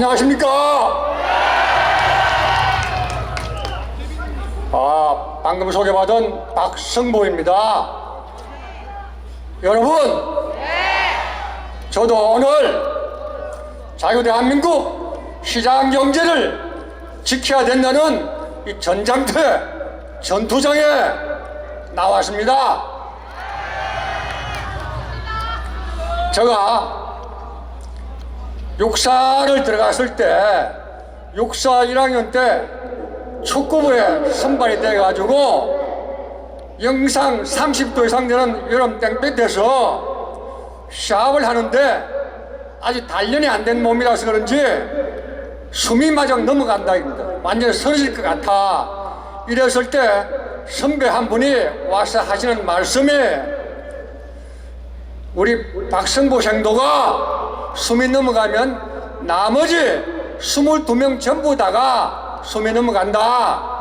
안녕하십니까? 아, 방금 소개받은 박성보입니다. 여러분, 저도 오늘 자유대한민국 시장 경제를 지켜야 된다는 이 전장터 전투장에 나왔습니다. 제가 육사를 들어갔을 때 육사 1학년 때 축구부에 선발이 돼가지고 영상 30도 이상 되는 여름 땡볕에서 시합을 하는데 아직 단련이 안 된 몸이라서 그런지 숨이 마저 넘어간다 입니다. 완전히 쓰러질 것 같아. 이랬을 때 선배 한 분이 와서 하시는 말씀이 우리 박성보 생도가 숨이 넘어가면 나머지 22명 전부 다가 숨이 넘어간다.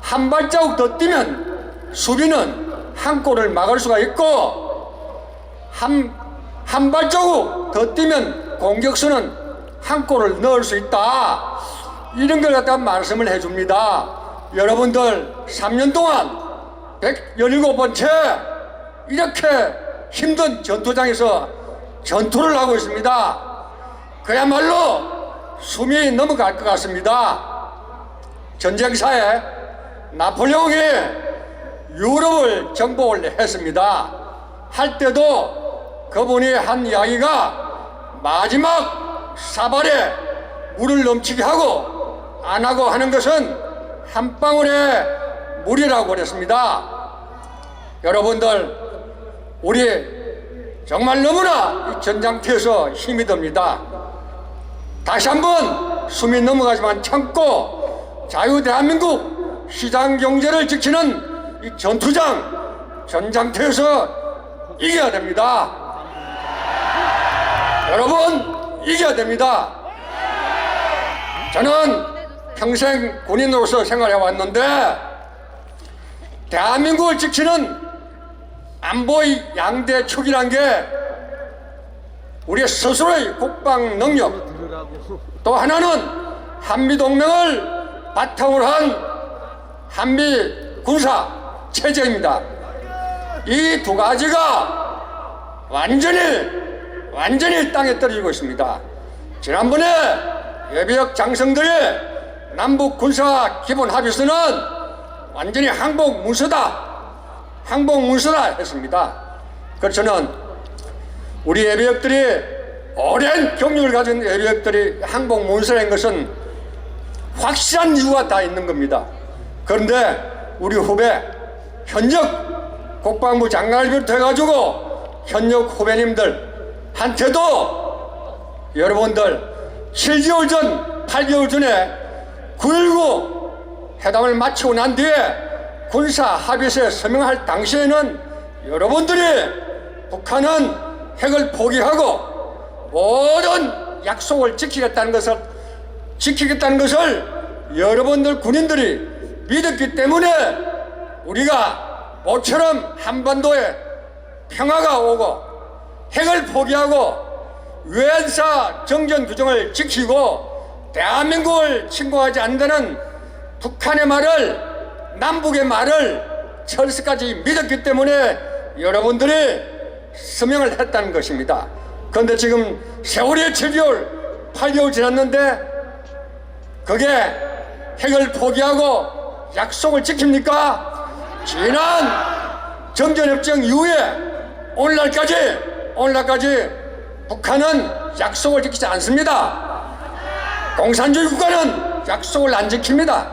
한 발자국 더 뛰면 수비는 한 골을 막을 수가 있고 한, 한 발자국 더 뛰면 공격수는 한 골을 넣을 수 있다. 이런 걸 갖다 말씀을 해줍니다. 여러분들 3년 동안 117번째 이렇게 힘든 전투장에서 전투를 하고 있습니다. 그야말로 숨이 넘어갈 것 같습니다. 전쟁사에 나폴레옹이 유럽을 정복을 했습니다. 할 때도 그분이 한 이야기가 마지막 사발에 물을 넘치게 하고 안 하고 하는 것은 한 방울의 물이라고 그랬습니다. 여러분들 우리 정말 너무나 이 전장터에서 힘이 듭니다. 다시 한번 숨이 넘어가지만 참고 자유 대한민국 시장 경제를 지키는 이 전투장 전장터에서 이겨야 됩니다. 여러분 이겨야 됩니다. 저는 평생 군인으로서 생활해 왔는데 대한민국을 지키는 안보의 양대 축이란 게 우리 스스로의 국방 능력 또 하나는 한미 동맹을 바탕으로 한 한미 군사 체제입니다. 이 두 가지가 완전히 완전히 땅에 떨어지고 있습니다. 지난번에 예비역 장성들의 남북 군사 기본 합의서는 완전히 항복 문서다. 항복 문서라 했습니다. 그래서 저는 우리 예비역들이 오랜 경력을 가진 예비역들이 항복 문서인 것은 확실한 이유가 다 있는 겁니다. 그런데 우리 후배 현역 국방부 장관을 비롯해가지고 현역 후배님들 한테도 여러분들 7개월 전, 8개월 전에 9.19 회담을 마치고 난 뒤에 군사 합의서에 서명할 당시에는 여러분들이 북한은 핵을 포기하고 모든 약속을 지키겠다는 것을 지키겠다는 것을 여러분들 군인들이 믿었기 때문에 우리가 모처럼 한반도에 평화가 오고 핵을 포기하고 유엔사 정전 규정을 지키고 대한민국을 침공하지 않는다는 북한의 말을 남북의 말을 철수까지 믿었기 때문에 여러분들이 서명을 했다는 것입니다. 그런데 지금 세월이 7개월, 8개월 지났는데 그게 핵을 포기하고 약속을 지킵니까? 지난 정전협정 이후에 오늘날까지 오늘날까지 북한은 약속을 지키지 않습니다. 공산주의 국가는 약속을 안 지킵니다.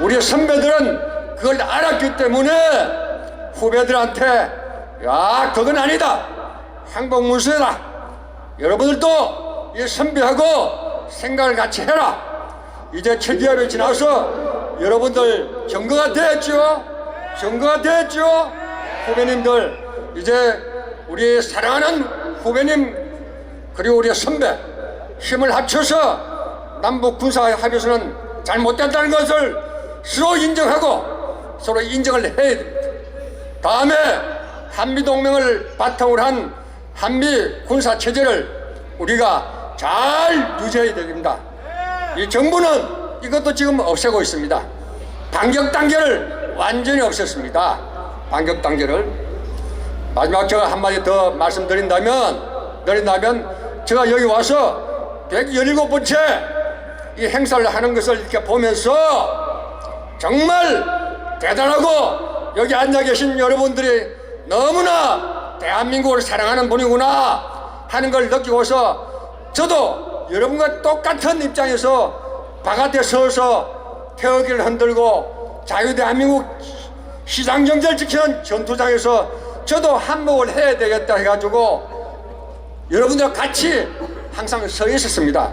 우리 선배들은 그걸 알았기 때문에 후배들한테 야 그건 아니다. 항복문서다 여러분들도 이 선배하고 생각을 같이 해라. 이제 7개월이 지나서 여러분들 증거가 됐죠? 증거가 됐죠? 후배님들 이제 우리 사랑하는 후배님 그리고 우리 선배 힘을 합쳐서 남북 군사 합의서는 잘못됐다는 것을 서로 인정하고 서로 인정을 해야 됩니다. 다음에 한미 동맹을 바탕으로 한 한미 군사 체제를 우리가 잘 유지해야 됩니다. 이 정부는 이것도 지금 없애고 있습니다. 반격 단계를 완전히 없앴습니다. 반격 단계를 마지막 제가 한마디 더 말씀드린다면 드린다면 제가 여기 와서 117번째 이 행사를 하는 것을 이렇게 보면서 정말 대단하고 여기 앉아 계신 여러분들이 너무나 대한민국을 사랑하는 분이구나 하는 걸 느끼고서 저도 여러분과 똑같은 입장에서 바깥에 서서 태극기를 흔들고 자유대한민국 시장 경제를 지키는 전투장에서 저도 한몫을 해야 되겠다 해가지고 여러분들과 같이 항상 서 있었습니다.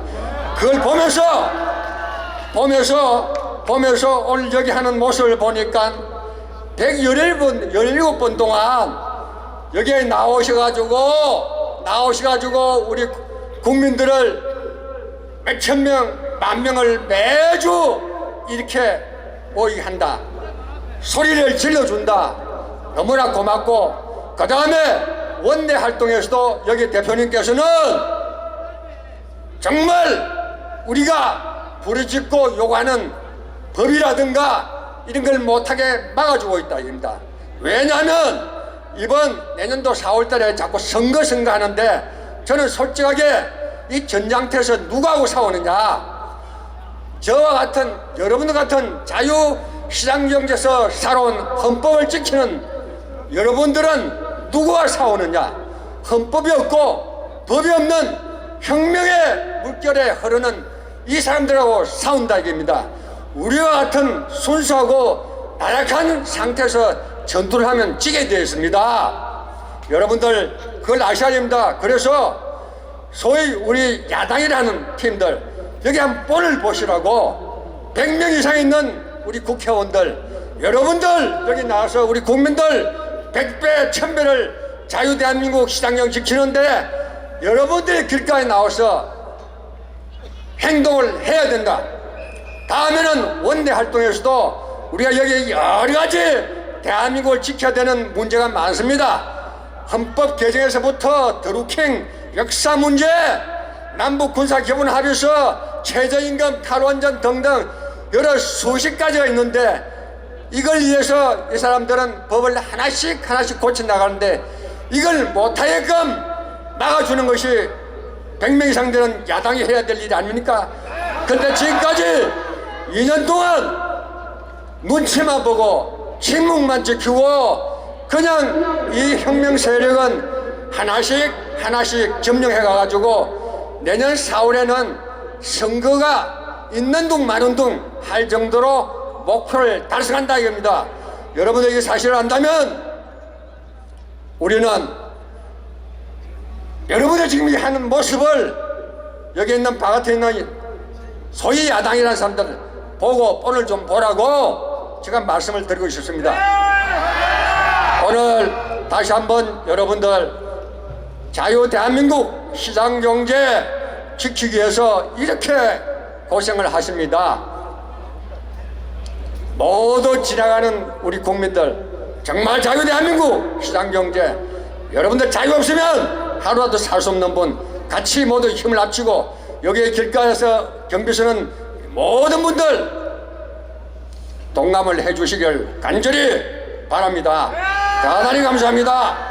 그걸 보면서 보면서 보면서 오늘 여기 하는 모습을 보니까 117번 17번 동안 여기에 나오셔가지고 나오셔가지고 우리 국민들을 몇 천 명, 만 명을 매주 이렇게 모이게 한다. 소리를 질러준다. 너무나 고맙고 그 다음에 원내 활동에서도 여기 대표님께서는 정말 우리가 부르짖고 요구하는 법이라든가 이런 걸 못하게 막아주고 있다 입니다. 왜냐하면 이번 내년도 4월달에 자꾸 선거 선거 하는데 저는 솔직하게 이 전장터에서 누구하고 싸우느냐. 저와 같은 여러분들 같은 자유 시장 경제에서 살아온 헌법을 지키는 여러분들은 누구와 싸우느냐. 헌법이 없고 법이 없는 혁명의 물결에 흐르는 이 사람들하고 싸운다 이겁니다 우리와 같은 순수하고 나약한 상태에서 전투를 하면 지게 되어 있습니다. 여러분들 그걸 아셔야 됩니다. 그래서 소위 우리 야당이라는 팀들 여기 한 뻔을 보시라고 100명 이상 있는 우리 국회의원들 여러분들 여기 나와서 우리 국민들 100배 1000배를 자유대한민국 시장령 지키는데 여러분들이 길가에 나와서 행동을 해야 된다 다음에는 원내 활동에서도 우리가 여기 여러 가지 대한민국을 지켜야 되는 문제가 많습니다 헌법 개정에서부터 드루킹 역사 문제, 남북 군사 기본 합의서, 최저임금 탈원전 등등 여러 수십 가지가 있는데 이걸 위해서 이 사람들은 법을 하나씩 하나씩 고쳐 나가는데 이걸 못하게끔 막아주는 것이 100명 이상 되는 야당이 해야 될 일이 아닙니까? 근데 지금까지 2년 동안 눈치만 보고 침묵만 지키고 그냥 이 혁명 세력은 하나씩 하나씩 점령해 가가지고 내년 4월에는 선거가 있는 둥 마는 둥할 정도로 목표를 달성한다 이겁니다. 여러분들이 사실을 안다면 우리는 여러분들 지금 하는 모습을 여기 있는 바깥에 있는 소위 야당이라는 사람들 보고 오늘 좀 보라고 제가 말씀을 드리고 싶습니다. 오늘 다시 한번 여러분들 자유 대한민국 시장 경제 지키기 위해서 이렇게 고생을 하십니다. 모두 지나가는 우리 국민들 정말 자유 대한민국 시장 경제 여러분들 자유 없으면 하루라도 살 수 없는 분 같이 모두 힘을 합치고 여기 길가에서 경비서는 모든 분들 동감을 해주시길 간절히 바랍니다. 대단히 감사합니다.